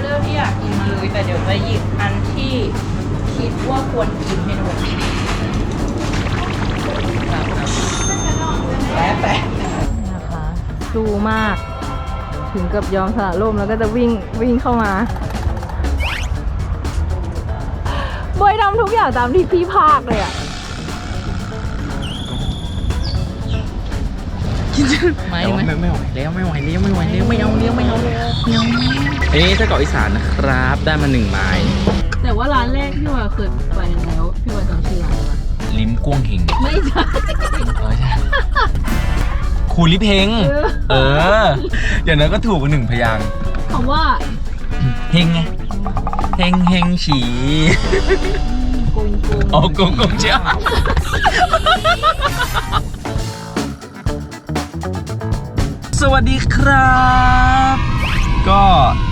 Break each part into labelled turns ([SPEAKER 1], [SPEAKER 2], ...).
[SPEAKER 1] อร์เดอร์ที่อยากกินมาเลยแต่เดี๋ยวจะหยิบอันที่คิดว่าควรกินให้ดูแป๊ะแป๊ะนะคะสู้มาก ถึงกับยอมสละร่มแล้วก็จะวิ่งวิ่งเข้ามาบอยทำทุกอย่างตามที่พี่ภาคเลยอะ ไม่ไม่
[SPEAKER 2] ไม่ไม่ไหวแล้วไม่ไหวแล้วไม่ไหวแล้วไม่เอาแล้วไม่เอาแล้วไม่เอาเอ๊ะถ้าเกาะอีสานนะครับ ได้มาหนึ่งไม้
[SPEAKER 1] แต่ว่าร้านแรกพี่ว่าเคยไปแล้วพี่ว่าจำชื่อร้านได้ปะ
[SPEAKER 2] ลิ้มกุ้งเฮง
[SPEAKER 1] ไม่ใช่
[SPEAKER 2] เออใช่ครูลิเพง
[SPEAKER 1] เออ
[SPEAKER 2] เอย่างนั้นก็ถูกกว่าหนึ่งพยางคำ
[SPEAKER 1] ว่า
[SPEAKER 2] เฮงไงเฮงเฮงฉี
[SPEAKER 1] กงโกง
[SPEAKER 2] อ๋อกงกงเชีย สวัสดีครับ ก็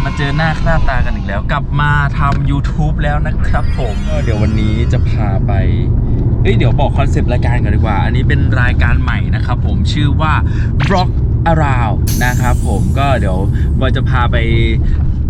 [SPEAKER 2] มาเจอหน้าค่าตากันอีกแล้ว กลับมาทำ YouTube แล้วนะครับผมก็เดี๋ยววันนี้จะพาไปเอ้ยเดี๋ยวบอกคอนเซปต์รายการก่อนดีกว่า อันนี้เป็นรายการใหม่นะครับผมชื่อว่า Rock Around นะครับผมก็เดี๋ยวบอยจะพาไป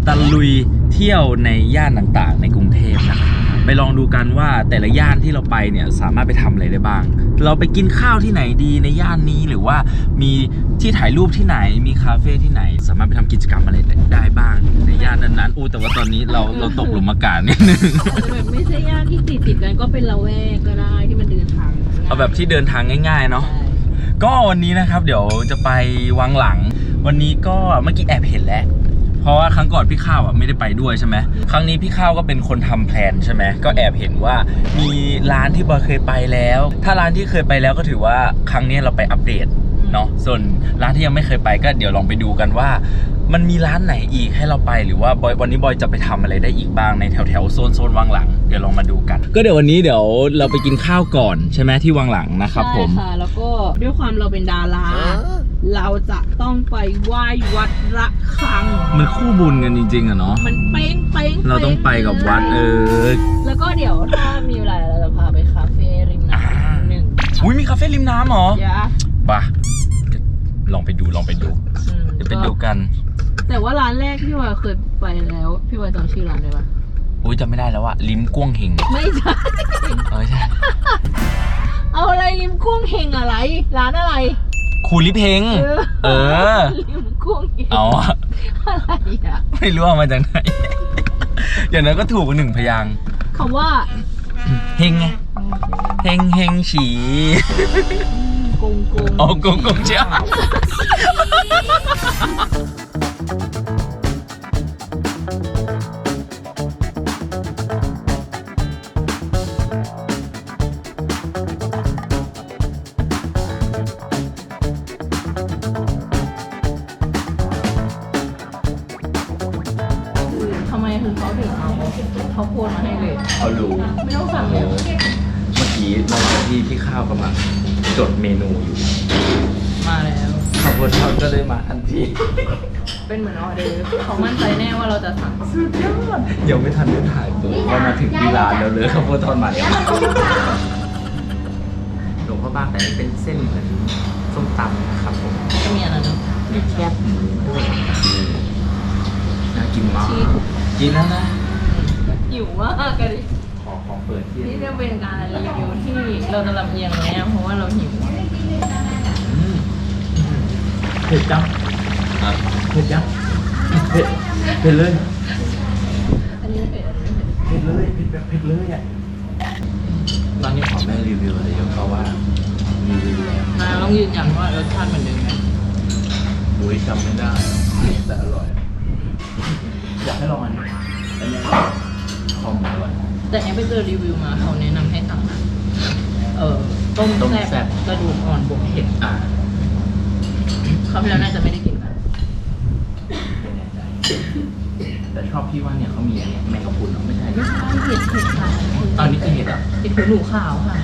[SPEAKER 2] ตะลุยเที่ยวในย่านต่างๆ ในกรุงเทพนะครับไปลองดูกันว่าแต่ละย่านที่เราไปเนี่ยสามารถไปทำอะไรได้บ้าง เราไปกินข้าวที่ไหนดีในย่านนี้หรือว่ามีที่ถ่ายรูปที่ไหนมีคาเฟ่ที่ไหน สามารถไปทำกิจกรรมอะไรได้บ้างในย่านนั้นๆอู้แต่ว่าตอนนี้เราเราตกหลุมอากาศนิดนึง
[SPEAKER 1] แบบไม่ใช่ย่านที่ติดติดๆกันก็เป็นละแวกก็ได้ที่มันเดินทางง่ย
[SPEAKER 2] เอาแบบที่เดินทางง่าย ๆ เนาะ
[SPEAKER 1] ใช่
[SPEAKER 2] ก็วันนี้นะครับ เดี๋ยวจะไปวังหลัง วันนี้ก็เมื่อกี้แอบเห็นแล้วเพ ราะว่าครั้งก่อนพี่ข้าวอะไม่ได้ไปด้วยใช่ไหมครั้งนี้พี่ข้าวก็เป็นคนทำแพลนใช่ไหมก็แอบเห็นว่ามีร้านที่บอยเคยไปแล้ว ถ้าร้านที่เคยไปแล้วก็ถือว่าครั้งนี้เราไปอัปเดตเนาะส่วนร้านที่ยังไม่เคยไปก็เดี๋ยวลองไปดูกันว่า มันมีร้านไหนอีกให้เราไปหรือว่าบอยวันนี้บอยจะไปทำอะไรได้อีกบ้างในแถวแถวๆโซนโซนวังหลังเดี๋ยวลองมาดูกัน ก็เดี๋ยววันนี้เดี๋ยวเราไปกินข้าวก่อนใช่ไหมที่วังหลังนะครับผม
[SPEAKER 1] ใช่ค่ะแล้วก็ด้วยความเราเป็นดารา เราจะต้องไปไหว้วัดระฆัง
[SPEAKER 2] มันคู่บุญกันจริงๆอะเนาะ
[SPEAKER 1] มันเป้งเป้ง
[SPEAKER 2] เราต้องไปกับวัดเออ
[SPEAKER 1] แล้วก็เดี๋ยวถ้ามีเวลาเราจะพาไปคาเฟ่ริม
[SPEAKER 2] อ่า
[SPEAKER 1] น้ำหนึ่ง
[SPEAKER 2] อุ้ยมีคาเฟ่ริมน้ำเหรอ
[SPEAKER 1] ยะ
[SPEAKER 2] บ้าลองไปดูลองไปดู
[SPEAKER 1] อืม
[SPEAKER 2] เดี๋ยวไปดูกัน
[SPEAKER 1] แต่ว่าร้านแรกพี่ว่าเคยไปแล้ว พี่ว่าจำชื่อร้านได้ปะ
[SPEAKER 2] อุ้ยจำไม่ได้แล้วอะลิ้มก้วงเฮง
[SPEAKER 1] ไม่ใช่
[SPEAKER 2] เออใช่
[SPEAKER 1] เอาอะไรริมกุ้งเฮงอะไร ร้านอะไร
[SPEAKER 2] ครูลิเพงเออ
[SPEAKER 1] ริมกุ้งเฮง
[SPEAKER 2] เอาอะ
[SPEAKER 1] อะไรอะ
[SPEAKER 2] ไม่รู้เอามาจากไหน อย่างนั้นก็ถูกกว่าหนึ่งพยางค์
[SPEAKER 1] คำว่า
[SPEAKER 2] เฮงไงเฮงเฮงฉี
[SPEAKER 1] กงกง
[SPEAKER 2] อ๋อกงกงเชียว
[SPEAKER 1] ท ข้า
[SPEAKER 2] วกำลังจดเมนูอยู่
[SPEAKER 1] มาแล้ว
[SPEAKER 2] ขบวนเขาก็เลยมาทันที
[SPEAKER 1] เป็นเหมือนออเดอร์เขามั่นใจแน่ว่าเราจะสั่ง
[SPEAKER 2] สุดยอดยังไม่ทันได้ถ่ายตัวก็มาถึงที่ร้านแล้วเลยข้าวโพดทอดมันหลวงพ่อบ้านแต่นี่เป็นเส้นเหมือนส้มตำนะครับผม
[SPEAKER 1] ก็มีอันนั้นมีแคบ
[SPEAKER 2] หมูด้วยน่ากินมาก
[SPEAKER 1] ชีส
[SPEAKER 2] กินแล้วนะ
[SPEAKER 1] หิวมากกันดิ
[SPEAKER 2] ขอขอเปิดที่
[SPEAKER 1] นี่จะเป็นการรีวิวที่เราจะลำเอียงเลยนะเพราะว่าเราหิว
[SPEAKER 2] อืมเผ็ดจังเผ็ดจังเผ็ดเผ็ดเลย
[SPEAKER 1] อันนี้เผ็ดอันนี้เผ็ด
[SPEAKER 2] เผ็ดเลยเผ็ดแบบเผ็ดเลยอะตอนนี้ขอแม่รีวิวอะไรเยอะเพราะว่ารีวิวแล้ว
[SPEAKER 1] มาต้องยืนยันว่ารสชาติเหมือนเดิมไหม
[SPEAKER 2] อุ้ยจำไม่ได้แต่อร่อย อยากให้ลองอันนี้อันนี้คอมอร่อย
[SPEAKER 1] แต่แอนไปเจอรีวิวมาเขาแนะนำให้สั่งนะเออต้ม
[SPEAKER 2] ต้มแซ่
[SPEAKER 1] แซ่
[SPEAKER 2] บ
[SPEAKER 1] บกระดูกอ่อนบวกเห็ด
[SPEAKER 2] อ่า
[SPEAKER 1] เขาวที่แล้วน่าจะไม่ได้กินกัน
[SPEAKER 2] ไม่แน่ใจแต่ชอบพี่ว่าเนี่ยเขามีอันเนี้ยแมงกะพรุนเนอะไม่ใช่
[SPEAKER 1] ไม่ใช่เห็ดเห็ดขาว
[SPEAKER 2] อันนี้คือเห็ดเหรอะ
[SPEAKER 1] เห็ดหูหนูขาวค่ะ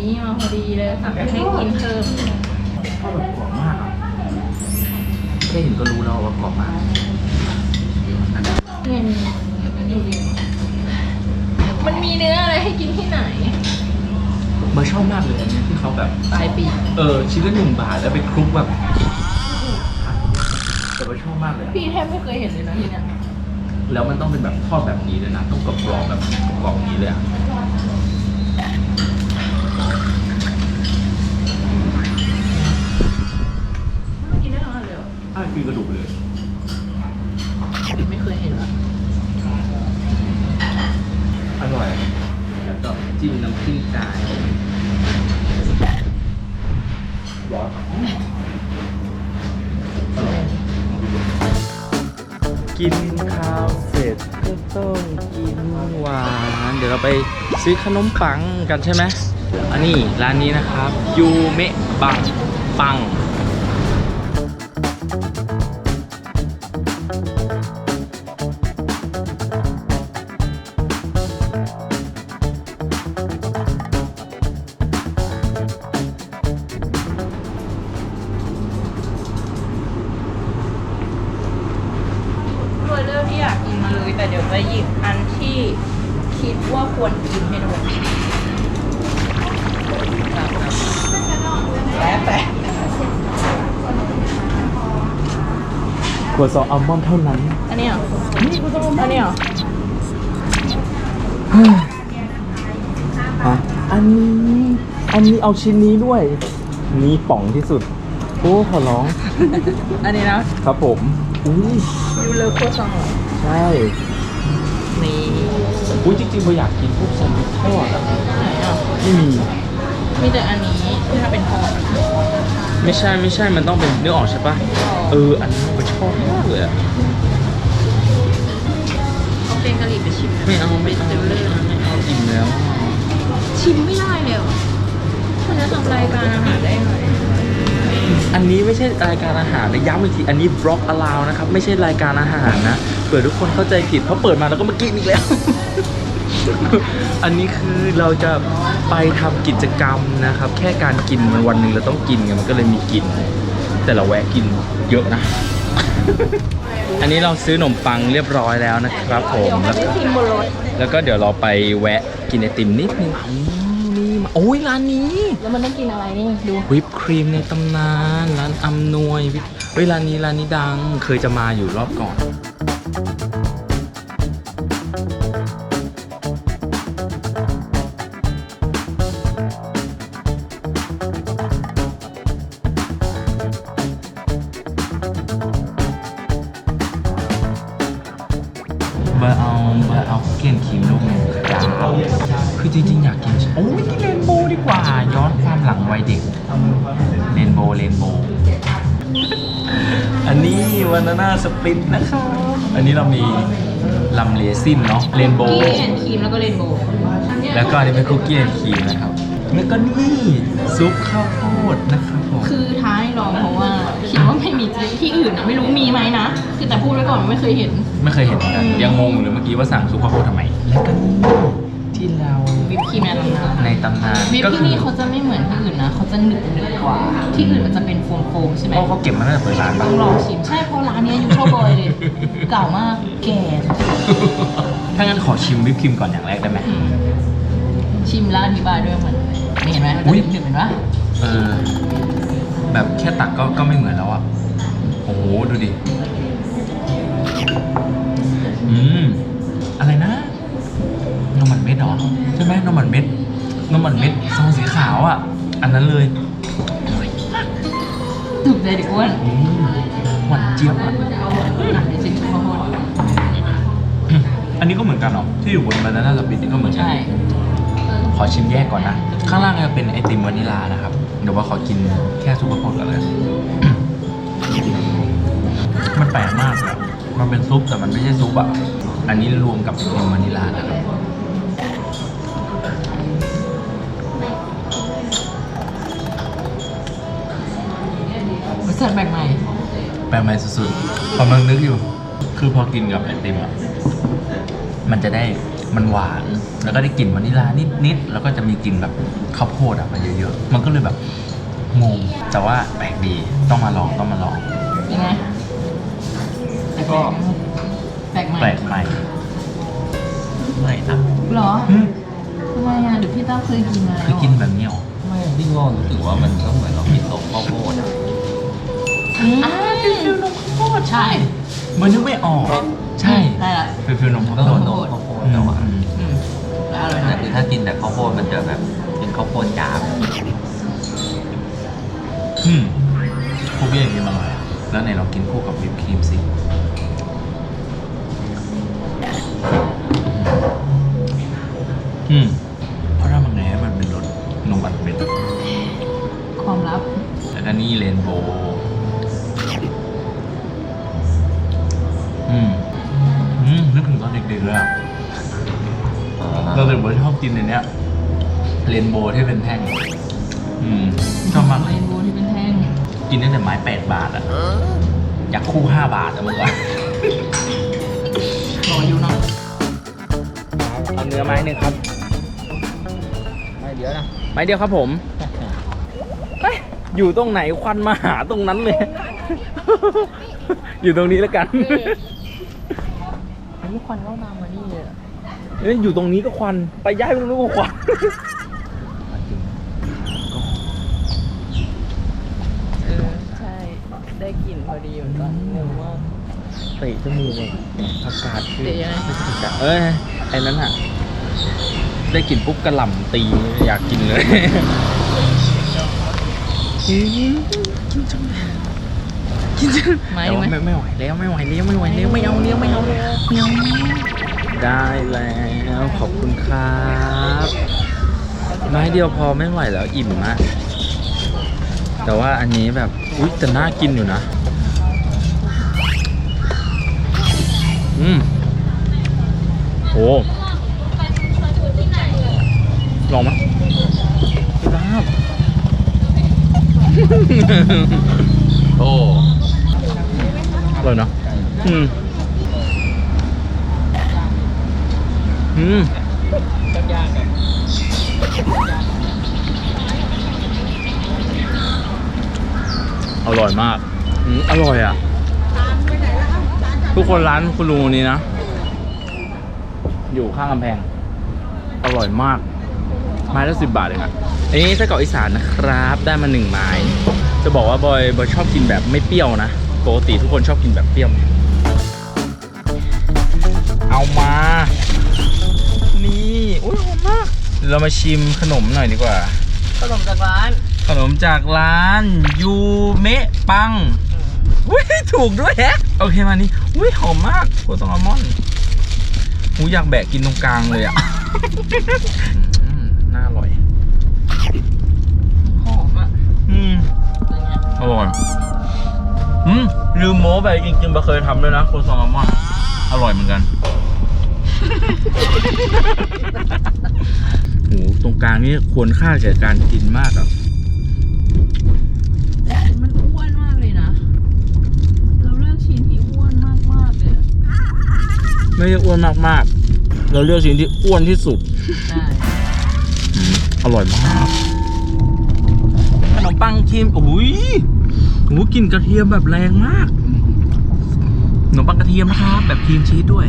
[SPEAKER 1] นี้
[SPEAKER 2] มา
[SPEAKER 1] พอดีเลยสั่งให้กินเพิ่ม
[SPEAKER 2] ก็แบบกรอบมากอะแค่เห็นก็รู้แล้วว่ากรอบมากเนี่ยมันมี
[SPEAKER 1] เนื้ออะไรให้กินที่ไหน
[SPEAKER 2] มาชอบมากเลยอันนี้ที่เขาแบบ
[SPEAKER 1] ปลายปี
[SPEAKER 2] เออชิ้นละหนึ่งบาทแล้วไปคลุกแบบแต่เบอชอบมากเลย
[SPEAKER 1] พี่แทบไม่เคยเห็นเลยนะที่เนี้ย
[SPEAKER 2] แล้วมันต้องเป็นแบบทอดแบบนี้เลยนะต้องกรอบแบบกรอบๆอ
[SPEAKER 1] ย่นี้เลยอะ
[SPEAKER 2] คือกระดูกเลย
[SPEAKER 1] ไม่เคยเห็นอะ
[SPEAKER 2] อร่อย แล้วก็จิ้มน้ำจิ้มไก่ร้อนกินข้าวเสร็จก็ต้องกินหวาน เดี๋ยวเราไปซื้อขนมปังกันใช่ไหมอันนี้ร้านนี้นะครับ ยูเมะบังปัง
[SPEAKER 1] ว่าควรกินให้ดูแล้วแต่
[SPEAKER 2] ขวดซองอัลมอนด์เท่านั้น
[SPEAKER 1] อันนี้เหรออันนี้เหรอ
[SPEAKER 2] ฮะอันนี้ อันนี้เอาชิ้นนี้ด้วย นี่ป่องที่สุด โอ้ขอร้อง
[SPEAKER 1] อันนี้นะครับ
[SPEAKER 2] ผม อุ้ย
[SPEAKER 1] ยูเลอร์โคซองเหรอ
[SPEAKER 2] ใช่
[SPEAKER 1] นี่
[SPEAKER 2] อุ้ยจริงๆเราอยากกินพวกแซนด์วิชทอดอะ
[SPEAKER 1] ไหนอะ
[SPEAKER 2] ไม่มี
[SPEAKER 1] มีแต่อันนี้ที่ถ้าเป็นทอด
[SPEAKER 2] ไม่ใช่ไม่ใช่มันต้องเป็นเนื้อออกใช่ปะเอออันนี้เราชอบมากเลยอะ
[SPEAKER 1] เอาเป็นกะหรี่ไปชิม
[SPEAKER 2] ไม่เอาไม่
[SPEAKER 1] เป็น
[SPEAKER 2] เอา
[SPEAKER 1] เซลเลอร์นะ
[SPEAKER 2] ไม่เอาอิ่มแล้ว
[SPEAKER 1] ชิมไม่ได้เลยเหรอคุณจะทำรายการอาหารได้ไหม
[SPEAKER 2] อันนี้ไม่ใช่รายการอาหารนะย้ำอีกทีอันนี้บล็อกอลาวนะครับ ไม่ใช่รายการอาหารนะเผื่อทุกคนเข้าใจผิดเพราะเปิดมาแล้วก็มากินอีกแล้ว อันนี้คือเราจะไปทำกิจกรรมนะครับ แค่การกินมันวันหนึ่งเราต้องกินไงมันก็เลยมีกิน แต่เราแวะกินเยอะนะ อันนี้เราซื้อขนมปังเรียบร้อยแล้วนะครับผมแล้วก็เดี๋ยวเราไปแวะกินไอติมนิดนึง นี่มาโอ้ยร้านนี้
[SPEAKER 1] แล้วมันต้องกินอะไรนี่ดู
[SPEAKER 2] วิปครีมในตำนานร้านอำนวยวิปเฮ้ยร้านนี้ร้านนี้ดัง เคยจะมาอยู่รอบก่อนเบอร์เอาเบอร์เอาคุกกี้นครีมลูกหนึง ครับคือจริงๆ อยากกินโอ้ยนี่เรนโบว์ดีกว่า ย้อนความหลังวัยเด็กเรนโบว์เรนโบว์อันนี้วานาน่าสปริตนะครับอันนี้เรามีลำเลซินเนาะเรนโบ
[SPEAKER 1] กี้
[SPEAKER 2] ว์
[SPEAKER 1] แอนครีมแล้วก็เรนโบว์
[SPEAKER 2] แล้วก็อันนี้เป็นคุกกี้แอนด์ครีมนะครับแล้วก็นี่ซุปข้าวโพดนะครับผม
[SPEAKER 1] คือท้ายลองเพราะว่าคิดว่าไม่มีที่อื่นนะไม่รู้มีไหมนะคือแต่พูดไว้ก่อนว่าไม่เคยเห็น
[SPEAKER 2] ไม่เคยเห็นเหมือนกันยังงงอยู่เลยเมื่อกี้ว่าสั่งซุปข้าวโพดทำไมแล้วก็นี่ ที่เรา
[SPEAKER 1] วิปครีมในตำนาน
[SPEAKER 2] ในตำนาน
[SPEAKER 1] วิป
[SPEAKER 2] ก็
[SPEAKER 1] ที่
[SPEAKER 2] คือ
[SPEAKER 1] นี่เขาจะไม่เหมือนที่อื่นนะเขาจะหนึบหนึบกว่า ที่อื่นมันจะเป็นโฟมโฟมๆใช่ไหม
[SPEAKER 2] เพราะเขาเก็บมาตั้งแต่เปิดร้านปะ
[SPEAKER 1] ต้องลองชิม ใช่เพราะร้านนี้อายุเท่าบอยเลย เก่ามากแก่
[SPEAKER 2] ถ้างั้นขอชิมวิปครีมก่อนอย่างแรกได้ไหม
[SPEAKER 1] อืมชิมแล้วอธิบายด้วยมันนี่เห็นไหมมัน
[SPEAKER 2] อุ๊
[SPEAKER 1] จะ
[SPEAKER 2] ย
[SPEAKER 1] หนึบๆเห็นปะ
[SPEAKER 2] เออ แบบแค่ตักก็ก็ไม่เหมือนแล้วอะ โอ้โห ดูดิ อืม อะไรนะน มหมันเม็ดเหรอใช่ไหมนมหมันเม็ดนมหมันเม็ดซองสีขาวอะ อันนั้นเลย
[SPEAKER 1] ถูกใจเด็กอ้วน
[SPEAKER 2] อืมหวานเจี๊ยบอะ
[SPEAKER 1] อะเดี๋ยวชิมข้าวโพด
[SPEAKER 2] อืมอันนี้ก็เหมือนกันเหรอที่อยู่บนบานาน่าสปิดนี่ก็เหมือนกัน
[SPEAKER 1] ใช่
[SPEAKER 2] ขอชิมแยกก่อนนะ ข้างล่างจะเป็นไอติมวานิลานะครับ เดี๋ยวว่าขอกินแค่ซุปเปอร์โพดก่อนเลย มันแปลกมากอะมันเป็นซุปแต่มันไม่ใช่ซุปอะอันนี้รวมกับไอติมวานิลานะครับ
[SPEAKER 1] รสชาติแปลกใหม่
[SPEAKER 2] แปลกใหม่สุดๆกำลังนึกอยู่ คือพอกินกับไอติมอะมันจะได้มันหวาน แล้วก็ได้กลิ่นวานิลานิดๆ แล้วก็จะมีกลิ่นแบบข้าวโพดอะมาเยอะๆ มันก็เลยแบบงง แต่ว่าแปลกดี ต้องมาลอง ต้องมาลอง
[SPEAKER 1] ยังไงแปลก
[SPEAKER 2] ก็
[SPEAKER 1] แปลกใหม่
[SPEAKER 2] แปลกใหม่ ไม่นะ
[SPEAKER 1] เหรอ
[SPEAKER 2] อืม
[SPEAKER 1] ทำไมพี่ต้าเคยกินไหม
[SPEAKER 2] คือกินแบบนี้เหรอ
[SPEAKER 3] ไม่พี่โง่รู้สึกว่ามันก็เหมือนเรากินนมข้าวโพดอะ
[SPEAKER 1] อ่าฟิลฟิลนมข้าวโพดใช่
[SPEAKER 2] มันนึกไม่ออก ใช่
[SPEAKER 1] ได้ละ
[SPEAKER 2] ฟิลฟิลนมข้าว
[SPEAKER 3] ก็
[SPEAKER 2] โพ
[SPEAKER 3] เหมื
[SPEAKER 2] ด
[SPEAKER 3] อนนมข้าวโพดแต่ว่า
[SPEAKER 2] อืม
[SPEAKER 1] อืมแล้วอร่อย
[SPEAKER 3] แต่
[SPEAKER 1] นะ
[SPEAKER 3] คือถ้ากินแต่ข้าวโพดมันจะแบบเป็นข้าวโพดจ๋า
[SPEAKER 2] อืมคุกกี้อย่างนี้มันอร่อยอะแล้วไหนเรากินคู่กับวิปครีมสิอืม กๆชอบกินในเนี้ยเรนโบว์ที่เป็นแท่ง อืมชอบมาก
[SPEAKER 1] เรนโบว์ที่เป็นแท่ง
[SPEAKER 2] กินตั้งแต่ไม้แปดบาทอะอยากคู่ห้าบาทอะเมื่อก่อน
[SPEAKER 1] รออยู่เนาะ
[SPEAKER 2] เอาเนื้อไม้หนึ่งครับ
[SPEAKER 3] ไม่เดี๋ยวนะ
[SPEAKER 2] ไม้เดียวครับผมเอ้ยอยู่ตรงไหนควันมาหาตรงนั้นเลย อยู่ตรงนี้แล้วกัน
[SPEAKER 1] อันนี้ควันเข้ามามานี่เลย อะ
[SPEAKER 2] เอ้ยอยู่ตรงนี้ก็ควัน ไปย้ายไปตรงนู้นก็ควัน
[SPEAKER 1] เออใช่ ได้กลิ่นพอดีเหมือนกันงงมาก
[SPEAKER 2] เตะจมูกอะอากาศคือ
[SPEAKER 1] เตะยังไง
[SPEAKER 2] ไม่ใช่อากาศเอ้ยไอ้นั้นอะได้กลิ่นปุ๊บกระหล่ำตีอยากกินเลย
[SPEAKER 1] ไม้
[SPEAKER 2] แต่
[SPEAKER 1] ไหม
[SPEAKER 2] ว่าไม่ไม่ไหวแล้วไม่ไหวแล้วไม่ไหวแล้วไม่เอาแล้วไม่เอาแล้วไม่เอา ได้แล้วขอบคุณครับไม้เดียวพอไม่ไหวแล้วอิ่มมากแต่ว่าอันนี้แบบอุ๊ยแต่น่ากินอยู่นะ อืมโอ้ลองมั้ยครับโอ้อร่อยเนอะอืม อืมอร่อยมากอืมอร่อยอะ ทุกคนร้านคุณลุงนี้นะ อยู่ข้างกำแพง อร่อยมาก ไม้ละสิบบาทเองอะอันนี้ไส้กรอกอีสานนะครับ ได้มาหนึ่งไม้ จะบอกว่าบอยบอยชอบกินแบบไม่เปรี้ยวนะ ปกติทุกคนชอบกินแบบเปรี้ยว เอามา อุ้ยหอมมากเดี๋ยวเรามาชิมขนมหน่อยดีกว่า
[SPEAKER 1] ขนมจากร้าน
[SPEAKER 2] ขนมจากร้านยูเมะปังอุ้ยถูกด้วยแฮะโอเคมานี่อุ้ยหอมมากโคตรอัลมอนด์หูอยากแบะกินตรงกลางเลยอะอืมน่าอร่อย
[SPEAKER 1] หอมอะ
[SPEAKER 2] อืม
[SPEAKER 1] เป็นไง
[SPEAKER 2] อร่อยอืมลืมโม้ไปจริงๆมาเคยทำด้วยนะโคซองอัลมอนด์อร่อยเหมือนกัน โหตรงกลางนี่ควรค่าแก่การกินมากอะ
[SPEAKER 1] มันอ้วนมากเลยนะ เราเลือกชิ้นที่อ้วนมากๆเลยอะ
[SPEAKER 2] ไม่ได้อ้วนมากๆ เราเลือกชิ้นที่อ้วนที่สุด
[SPEAKER 1] ใช่
[SPEAKER 2] อืมอร่อยมาก ขนมปังครีมโอ้ยโอ้โหกลิ่นกระเทียมแบบแรงมากขนมปังกระเทียมนะครับแบบครีมชีสด้วย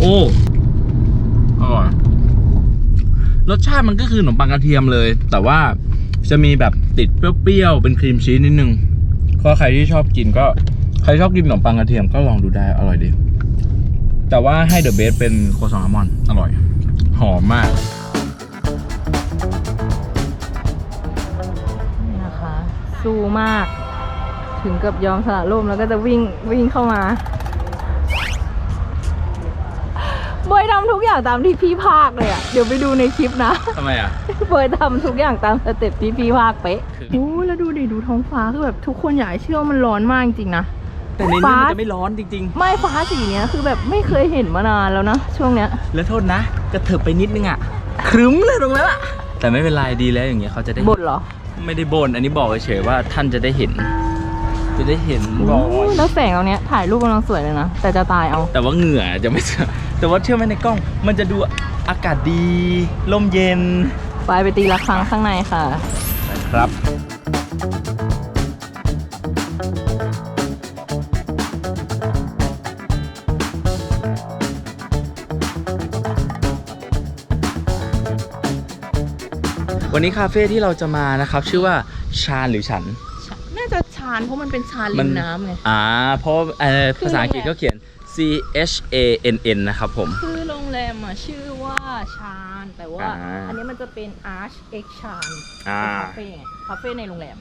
[SPEAKER 2] โอ้อร่อยรสชาติมันก็คือขนมปังกระเทียมเลย แต่ว่าจะมีแบบติดเปรี้ยวๆเป็นครีมชีสนิดนึงก็ใครที่ชอบกินก็ใครชอบกินขนมปังกระเทียมก็ลองดูได้อร่อยดี แต่ว่าให้เดอะเบสเป็นโคซองอัลมอนด์อร่อย หอมมาก
[SPEAKER 1] นี่นะคะ สู้มาก ถึงกับยอมสละร่มแล้วก็จะวิ่งวิ่งเข้ามา บอยทำทุกอย่างตามที่พี่ภาคเลยอะเดี๋ยวไปดูในคลิปนะ
[SPEAKER 2] ทำไมอะ
[SPEAKER 1] บอยทำทุกอย่างตามสเต็ปที่พี่ภาคเป๊ะ
[SPEAKER 2] คือ
[SPEAKER 1] โอ้แล้วดูดิดูท้องฟ้าคือแบบทุกคนอยากให้เชื่อว่ามันร้อนมากจริงๆนะ
[SPEAKER 2] แต่ในนี้
[SPEAKER 1] ฟ้ามั
[SPEAKER 2] มันจะไม่ร้อนจริง
[SPEAKER 1] ไม่ฟ้าสีเนี้ยคือแบบไม่เคยเห็นมานานแล้วนะช่วงเนี้ย
[SPEAKER 2] ๆแล้วโทษนะกระเถิบไปนิดนึงอะครึ้มเลยตรงนั้นอะแต่ไม่เป็นไรดีแล้วอย่างเงี้ยเขาจะได้
[SPEAKER 1] บทเหรอ
[SPEAKER 2] ไม่ได้บนอันนี้บอกเฉยๆว่าท่านจะได้เห็น จะได้เห็นรอย
[SPEAKER 1] โอ้แล้วแสงตรงเนี้ยถ่ายรูปกำลังสวยเลยนะแต่จะตายเอา
[SPEAKER 2] แต่ว่าเหงื่อจะไม่เจอ แต่ว่าเชื่อไหมในกล้อง มันจะดูอากาศดีลมเย็น
[SPEAKER 1] ไปไปตีละครั้งข้างในค่ะ
[SPEAKER 2] ครับ วันนี้คาเฟ่ที่เราจะมานะครับ ชื่อว่าชานหรือฉัน
[SPEAKER 1] น่าจะชานเพราะมันเป็นชานริมน้ำไง
[SPEAKER 2] อ่า เพราะภาษาอังกฤษก็เขียน H A N N นะครับผม
[SPEAKER 1] คือโรงแรมอะชื่อว่าชานแต่ว่า
[SPEAKER 2] อ่า
[SPEAKER 1] อันนี้มันจะเป็น Arch X ชาน
[SPEAKER 2] อ่า
[SPEAKER 1] เป็นคาเฟ่ไงคาเฟ่ในโรงแรม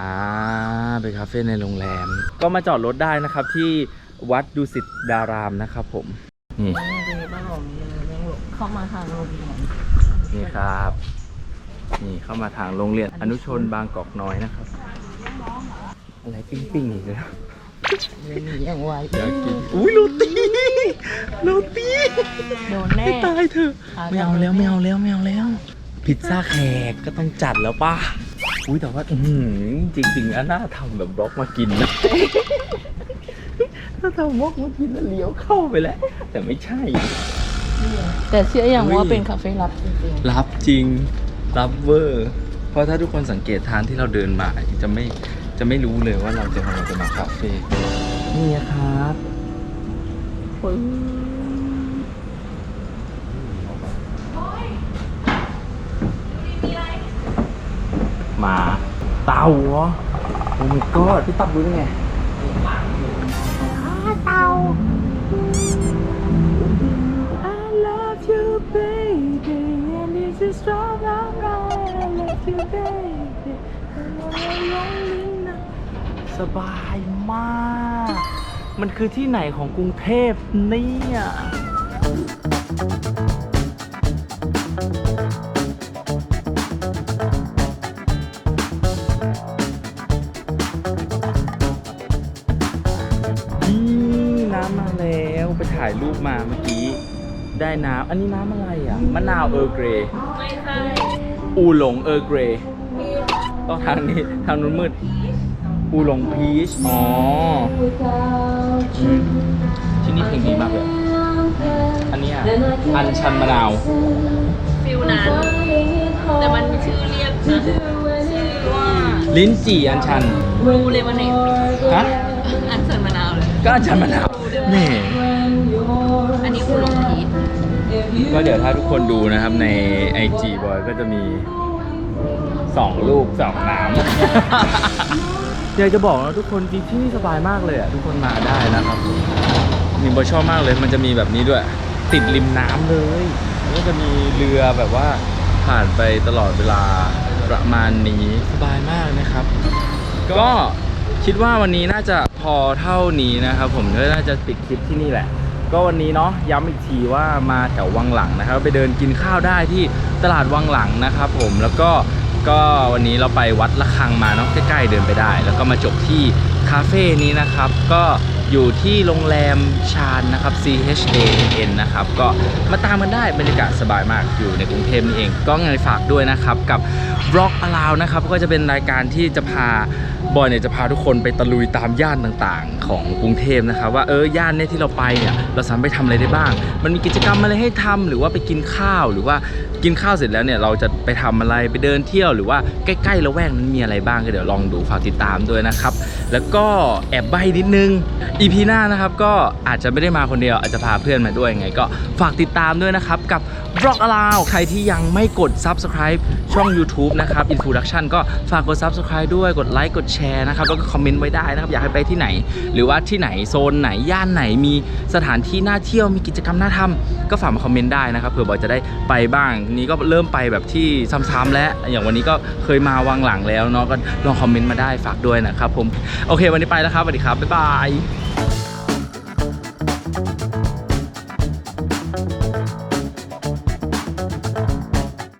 [SPEAKER 2] อ่าเป็นคาเฟ่ในโรงแรม ก็มาจอดรถได้นะครับที่วัดดุสิตดารามนะครับผม นี่
[SPEAKER 1] เป็นบ้านหลงเข้ามาทางโรงแรม
[SPEAKER 2] นี่ครับ นี่เข้ามาทางโรงเรียนอนุชนบางกอกน้อยนะครับ อะไรปิ้งปิ้งๆอีกแล้ว
[SPEAKER 1] เดินหนีอ ย่างไว
[SPEAKER 2] อยากกินอุ้ยโรตีโรตี
[SPEAKER 1] โดนแน่
[SPEAKER 2] ให้ตายเถอะ
[SPEAKER 1] หา
[SPEAKER 2] ไม่เอาแล้วไม่เอาแล้วไม่เอาแล้ว พิซซ่าแขกก็ต้องจัดแล้วป่ะอุ้ยแต่ว่าอือหือจริงๆอันน่าทำแบบบล็อกมากินนะถ้าทำบล็อกมากินแล้วเลี้ยวเข้าไปแล้ว แต่ไม่ใช่
[SPEAKER 1] แต่เชื่ออย่าง
[SPEAKER 2] อุ้ย
[SPEAKER 1] ว่าเป็นคาเฟ่ลับจริง
[SPEAKER 2] รับจริงรับเวอร์ เพราะถ้าทุกคนสังเกตทางที่เราเดินมาจะไม่ จะไม่รู้เลยว่าเราจะเราจะมาคาเฟ่นี่ครับ
[SPEAKER 1] ๆปึ๊บ
[SPEAKER 2] หมาเต่าเหรอโอ้ my god พี่ตับรู้ได้ไง
[SPEAKER 1] เต่า
[SPEAKER 2] สบายมาก มันคือที่ไหนของกรุงเทพเนี่ยนี่น้ำมาแล้วไปถ่ายรูปมาเมื่อกี้ ได้น้ำอันนี้น้ำอะไรอะ มะนาวเออร์เกรย์
[SPEAKER 1] ไม่ใช่
[SPEAKER 2] อูหลงเออร์เกรย์ต้องทางนี้ทางนู้นมืด อูหลงพีช อ๋ออืมที่นี่เพลงดีมากเลยอันเนี้ยอันชันมะนาว
[SPEAKER 1] ฟิลนั้น แต่มันมีชื่อเรียกนะชื่อว่า
[SPEAKER 2] ลิ้นจี่อันชัน
[SPEAKER 1] รูเลมอนเนด
[SPEAKER 2] ฮะ
[SPEAKER 1] อันเสิร์นมะนาวเลย
[SPEAKER 2] ก็อันชันมะนาวแหม
[SPEAKER 1] อันนี้คุณลงพีช
[SPEAKER 2] ก็เดี๋ยวถ้าทุกคนดูนะครับใน IG บอยก็จะมีสองรูปสองน้ำ อยากจะบอกนะทุกคนจริงที่นี่สบายมากเลยอะทุกคนมาได้นะครับมีบอยชอบมากเลย มันจะมีแบบนี้ด้วย ติดริมน้ำเลยแล้วก็จะมีเรือแบบว่าผ่านไปตลอดเวลาประมาณนี้สบายมากนะครับ ก็คิดว่าวันนี้น่าจะพอเท่านี้นะครับ ผมก็น่าจะปิดคลิปที่นี่แหละ ก็วันนี้เนาะย้ำอีกทีว่ามาแถววังหลังนะครับ ไปเดินกินข้าวได้ที่ตลาดวังหลังนะครับ ผมแล้วก็ ก็วันนี้เราไปวัดละคังมาเนาะใกล้ๆเดินไปได้ แล้วก็มาจบที่คาเฟ่นี้นะครับ ก็อยู่ที่โรงแรมชานนะครับ C H A N นะครับ ก็มาตามกันได้บรรยากาศสบายมากอยู่ในกรุงเทพนี่เอง ก็ไงฝากด้วยนะครับ กับบล็อกอลาวนะครับ ก็จะเป็นรายการที่จะพาบอยเนี่ยจะพาทุกคนไปตะลุยตามย่านต่างๆ ของกรุงเทพนะครับ ว่าเออย่านเนี่ยที่เราไปเนี่ยเราสามารถไปทำอะไรได้บ้าง มันมีกิจกรรมอะไรให้ทำหรือว่าไปกินข้าวหรือว่า กินข้าวเสร็จแล้วเนี่ยเราจะไปทำอะไรไปเดินเที่ยวหรือว่าใกล้ๆละแวกนั้นมีอะไรบ้างก็เดี๋ยวลองดูฝากติดตามด้วยนะครับ แล้วก็แอบใบนิดนึง EP หน้านะครับก็อาจจะไม่ได้มาคนเดียวอาจจะพาเพื่อนมาด้วยยังไง ก็ฝากติดตามด้วยนะครับกับบล็อกอลาวใครที่ยังไม่กด Subscribe ช่อง YouTube นะครับ Introduction ก็ฝากกด Subscribe ด้วยกดไลค์กดแชร์นะครับแล้วก็คอมเมนต์ไว้ได้นะครับอยากให้ไปที่ไหน หรือว่าที่ไหนโซนไหนย่านไหนมีสถานที่น่าเที่ยวมีกิจกรรมน่าทำก็ฝากมาคอมเมนต์ได้นะครับเผื่อบอยจะได้ไปบ้างนี้ก็เริ่มไปแบบที่ซ้ำๆแล้วอย่างวันนี้ก็เคยมาวางหลังแล้วเนาะก็ลองคอมเมนต์มาได้ฝากด้วยนะครับผมโอเค วันนี้ไปแล้วครับสวัสดีครับบ๊ายบาย